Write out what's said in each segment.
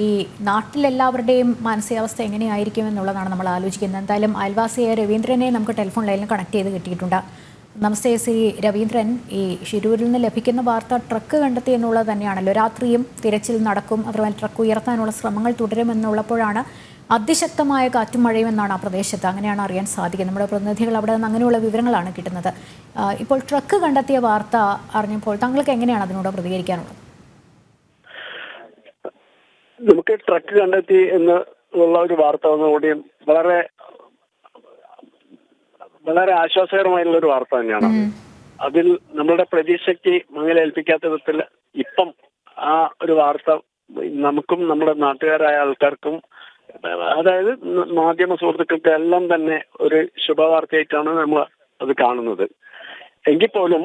ഈ നാട്ടിലെല്ലാവരുടെയും മാനസികാവസ്ഥ എങ്ങനെയായിരിക്കും എന്നുള്ളതാണ് നമ്മൾ ആലോചിക്കുന്നത്. എന്തായാലും അയൽവാസിയായ രവീന്ദ്രനെ നമുക്ക് ടെലിഫോൺ ലൈനിൽ കണക്ട് ചെയ്ത് കിട്ടിയിട്ടുണ്ട്. നമസ്തേ ശ്രീ രവീന്ദ്രൻ. ഈ ഷിരൂരിൽ നിന്ന് ലഭിക്കുന്ന വാർത്ത ട്രക്ക് കണ്ടെത്തി എന്നുള്ളത് തന്നെയാണല്ലോ. രാത്രിയും തിരച്ചിൽ നടക്കും. അതുപോലെ ട്രക്ക് ഉയർത്താനുള്ള ശ്രമങ്ങൾ തുടരുമെന്നുള്ളപ്പോഴാണ് അതിശക്തമായ കാറ്റും മഴയും എന്നാണ് ആ പ്രദേശത്ത് അങ്ങനെയാണ് അറിയാൻ സാധിക്കുന്നത്. നമ്മുടെ പ്രതിനിധികൾ അവിടെ നിന്ന് അങ്ങനെയുള്ള വിവരങ്ങളാണ് കിട്ടുന്നത്. ഇപ്പോൾ ട്രക്ക് കണ്ടെത്തിയ വാർത്ത അറിഞ്ഞപ്പോൾ താങ്കൾക്ക് എങ്ങനെയാണ് അതിനോട് പ്രതികരിക്കാനുള്ളത്? നമുക്ക് ട്രക്ക് കണ്ടെത്തി എന്ന് ഉള്ള ഒരു വാർത്ത വന്നുകൂടി വളരെ വളരെ ആശ്വാസകരമായിട്ടുള്ള ഒരു വാർത്ത തന്നെയാണ് അതിൽ നമ്മളുടെ പ്രതീക്ഷയ്ക്ക് മങ്ങലേൽപ്പിക്കാത്ത വിധത്തിൽ ഇപ്പം ആ ഒരു വാർത്ത നമുക്കും നമ്മുടെ നാട്ടുകാരായ ആൾക്കാർക്കും അതായത് മാധ്യമ സുഹൃത്തുക്കൾക്ക് എല്ലാം തന്നെ ഒരു ശുഭവാർത്തയായിട്ടാണ് നമ്മൾ അത് കാണുന്നത്. എങ്കിൽ പോലും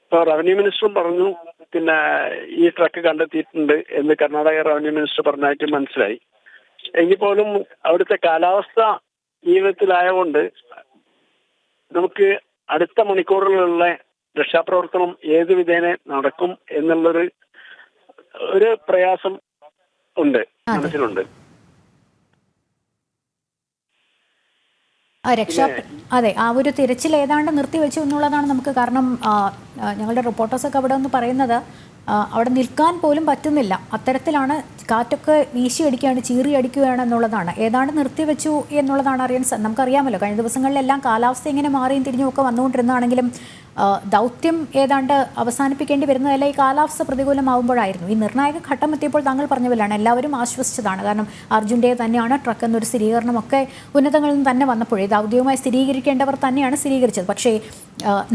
ഇപ്പൊ റവന്യൂ മിനിസ്റ്ററും പറഞ്ഞു പിന്നെ ഈ ട്രക്ക് കണ്ടെത്തിയിട്ടുണ്ട് എന്ന് കർണാടക റവന്യൂ മിനിസ്റ്റർ പറഞ്ഞായിട്ട് മനസ്സിലായി. എങ്കിൽ പോലും അവിടുത്തെ കാലാവസ്ഥ ഈ വിധത്തിലായതുകൊണ്ട് നമുക്ക് അടുത്ത മണിക്കൂറുകളിലുള്ള രക്ഷാപ്രവർത്തനം ഏത് വിധേന നടക്കും എന്നുള്ളൊരു ഒരു പ്രയാസം ഉണ്ട് മനസ്സിലുണ്ട്. രക്ഷാ അതെ ആ ഒരു തിരച്ചിൽ ഏതാണ്ട് നിർത്തിവെച്ചു എന്നുള്ളതാണ് നമുക്ക് കാരണം ഞങ്ങളുടെ റിപ്പോർട്ടേഴ്സൊക്കെ അവിടെ ഒന്ന് പറയുന്നത്. അവിടെ നിൽക്കാൻ പോലും പറ്റുന്നില്ല. അത്തരത്തിലാണ് കാറ്റൊക്കെ വീശി അടിക്കുകയാണ് ചീറി അടിക്കുകയാണ് എന്നുള്ളതാണ്. ഏതാണ്ട് നിർത്തിവെച്ചു എന്നുള്ളതാണ് അറിയാൻ നമുക്കറിയാമല്ലോ. കഴിഞ്ഞ ദിവസങ്ങളിലെല്ലാം കാലാവസ്ഥ ഇങ്ങനെ മാറിയും തിരിഞ്ഞും ഒക്കെ വന്നുകൊണ്ടിരുന്നാണെങ്കിലും ദൗത്യം ഏതാണ്ട് അവസാനിപ്പിക്കേണ്ടി വരുന്നതല്ല ഈ കാലാവസ്ഥ പ്രതികൂലമാവുമ്പോഴായിരുന്നു. ഈ നിർണായക ഘട്ടം എത്തിയപ്പോൾ താങ്കൾ പറഞ്ഞ പോലെയാണ് എല്ലാവരും ആശ്വസിച്ചതാണ്. കാരണം അർജുന്റെ തന്നെയാണ് ട്രക്ക് എന്നൊരു സ്ഥിരീകരണമൊക്കെ ഉന്നതങ്ങളിൽ നിന്ന് തന്നെ വന്നപ്പോഴേ ഇത് ഔദ്യോഗികമായി സ്ഥിരീകരിക്കേണ്ടവർ തന്നെയാണ് സ്ഥിരീകരിച്ചത്. പക്ഷേ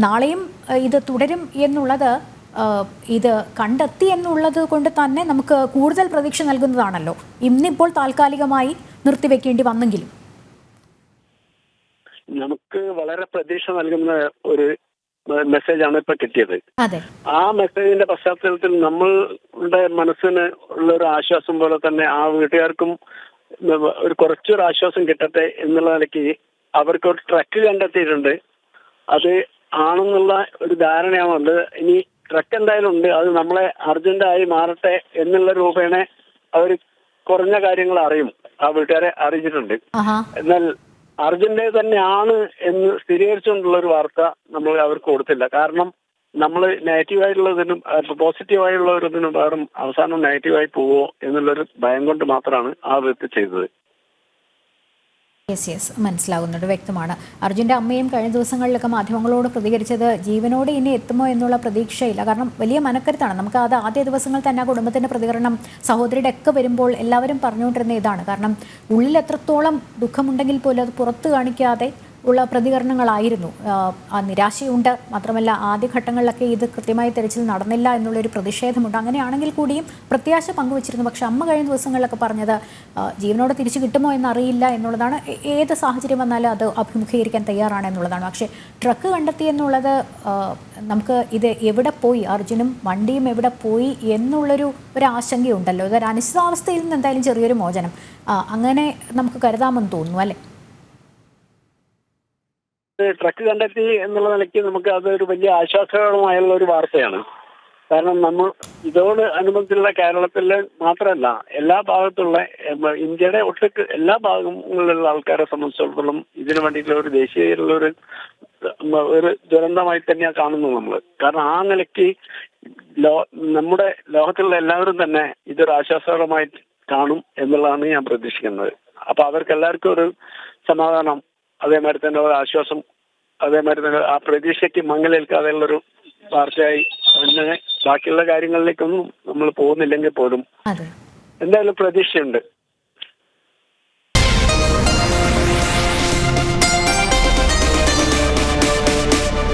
നാളെയും ഇത് തുടരും എന്നുള്ളത് ഇത് കണ്ടെത്തി എന്നുള്ളത് കൊണ്ട് തന്നെ നമുക്ക് കൂടുതൽ പ്രതീക്ഷ നൽകുന്നതാണല്ലോ. ഇന്നിപ്പോൾ താൽക്കാലികമായി നിർത്തിവെക്കേണ്ടി വന്നെങ്കിലും. നമുക്ക് വളരെ പ്രതീക്ഷ നൽകുന്ന ഒരു മെസ്സേജാണ് ഇപ്പൊ കിട്ടിയത്. ആ മെസ്സേജിന്റെ പശ്ചാത്തലത്തിൽ നമ്മളുടെ മനസ്സിന് ഉള്ള ഒരു ആശ്വാസം പോലെ തന്നെ ആ വീട്ടുകാർക്കും ഒരു കുറച്ചൊരു ആശ്വാസം കിട്ടട്ടെ എന്നുള്ള നിലയ്ക്ക് അവർക്ക് ഒരു ട്രക്ക് കണ്ടെത്തിയിട്ടുണ്ട്. അത് ആണെന്നുള്ള ഒരു ധാരണയാണുണ്ട് ഇനി ട്രക്ക് എന്തായാലും ഉണ്ട്. അത് നമ്മളെ അർജന്റായി മാറട്ടെ എന്നുള്ള രൂപേണ അവർ കുറഞ്ഞ കാര്യങ്ങൾ അറിയും. ആ വീട്ടുകാരെ അറിയിച്ചിട്ടുണ്ട്. എന്നാൽ അർജന്റീന തന്നെയാണ് എന്ന് സ്ഥിരീകരിച്ചുകൊണ്ടുള്ള ഒരു വാർത്ത നമ്മൾ അവർക്ക് കൊടുത്തില്ല. കാരണം നമ്മൾ നെഗറ്റീവായിട്ടുള്ളതിനും പോസിറ്റീവായുള്ളതിനും പകരം അവസാനം നെഗറ്റീവായി പോവോ എന്നുള്ളൊരു ഭയം കൊണ്ട് മാത്രമാണ് ആ വിധത്തിൽ ചെയ്തത്. യെസ് യെസ് മനസ്സിലാകുന്നുണ്ട് വ്യക്തമാണ്. അർജുന്റെ അമ്മയും കഴിഞ്ഞ ദിവസങ്ങളിലൊക്കെ മാധ്യമങ്ങളോട് പ്രതികരിച്ചത് ജീവനോട് ഇനി എത്തുമോ എന്നുള്ള പ്രതീക്ഷയില്ല. കാരണം വലിയ മനക്കരുത്താണ്. നമുക്ക് അത് ആദ്യ ദിവസങ്ങൾ തന്നെ ആ കുടുംബത്തിന്റെ പ്രതികരണം സഹോദരിയുടെ ഒക്കെ വരുമ്പോൾ എല്ലാവരും പറഞ്ഞുകൊണ്ടിരുന്ന ഇതാണ്. കാരണം ഉള്ളിൽ എത്രത്തോളം ദുഃഖമുണ്ടെങ്കിൽ പോലും അത് പുറത്ത് കാണിക്കാതെ ഉള്ള പ്രതികരണങ്ങളായിരുന്നു. ആ, നിരാശയുണ്ട്. മാത്രമല്ല ആദ്യഘട്ടങ്ങളിലൊക്കെ ഇത് കൃത്യമായി തെരച്ചിൽ നടന്നില്ല എന്നുള്ളൊരു പ്രതിഷേധമുണ്ട്. അങ്ങനെയാണെങ്കിൽ കൂടിയും പ്രത്യാശ പങ്കുവച്ചിരുന്നു. പക്ഷേ അമ്മ കഴിഞ്ഞ ദിവസങ്ങളിലൊക്കെ പറഞ്ഞത് ജീവനോടെ തിരിച്ചു കിട്ടുമോ എന്നറിയില്ല എന്നുള്ളതാണ്. ഏത് സാഹചര്യം വന്നാലും അത് അഭിമുഖീകരിക്കാൻ തയ്യാറാണ് എന്നുള്ളതാണ്. പക്ഷേ ട്രക്ക് കണ്ടെത്തി എന്നുള്ളത് നമുക്ക് ഇത് എവിടെ പോയി? അർജുനും വണ്ടിയും എവിടെ പോയി എന്നുള്ളൊരു ഒരു ആശങ്കയുണ്ടല്ലോ. ഇതൊരു അനിശ്ചിതാവസ്ഥയിൽ നിന്ന് എന്തായാലും ചെറിയൊരു മോചനം. അങ്ങനെ നമുക്ക് കരുതാമെന്ന് തോന്നുന്നു അല്ലേ? ട്രക്ക് കണ്ടെത്തി എന്നുള്ള നിലയ്ക്ക് നമുക്ക് അതൊരു വലിയ ആശ്വാസകരമായുള്ള ഒരു വാർത്തയാണ്. കാരണം നമ്മൾ ഇതോട് അനുബന്ധിച്ചുള്ള കേരളത്തിൽ മാത്രമല്ല എല്ലാ ഭാഗത്തുള്ള ഇന്ത്യയുടെ ഒട്ടുക്ക് എല്ലാ ഭാഗങ്ങളിലുള്ള ആൾക്കാരെ സംബന്ധിച്ചിടത്തോളം ഇതിനു വേണ്ടിയിട്ടുള്ള ഒരു ദേശീയതയിലുള്ള ഒരു ഒരു ദുരന്തമായി തന്നെയാണ് കാണുന്നത് നമ്മൾ കാരണം ആ നിലയ്ക്ക് ലോ നമ്മുടെ ലോകത്തിലുള്ള എല്ലാവരും തന്നെ ഇതൊരു ആശ്വാസകരമായി കാണും എന്നുള്ളതാണ് ഞാൻ പ്രതീക്ഷിക്കുന്നത്. അപ്പൊ അവർക്ക് എല്ലാവർക്കും ഒരു സമാധാനം അതേമാതിരി തന്നെ ഒരു ആശ്വാസം അതേമാതിരി തന്നെ ആ പ്രതീക്ഷയ്ക്ക് മങ്ങലേൽക്കാതെയുള്ളൊരു വാർത്തയായി അങ്ങനെ ബാക്കിയുള്ള കാര്യങ്ങളിലേക്കൊന്നും നമ്മൾ പോകുന്നില്ലെങ്കിൽ പോലും എന്തായാലും പ്രതീക്ഷയുണ്ട്.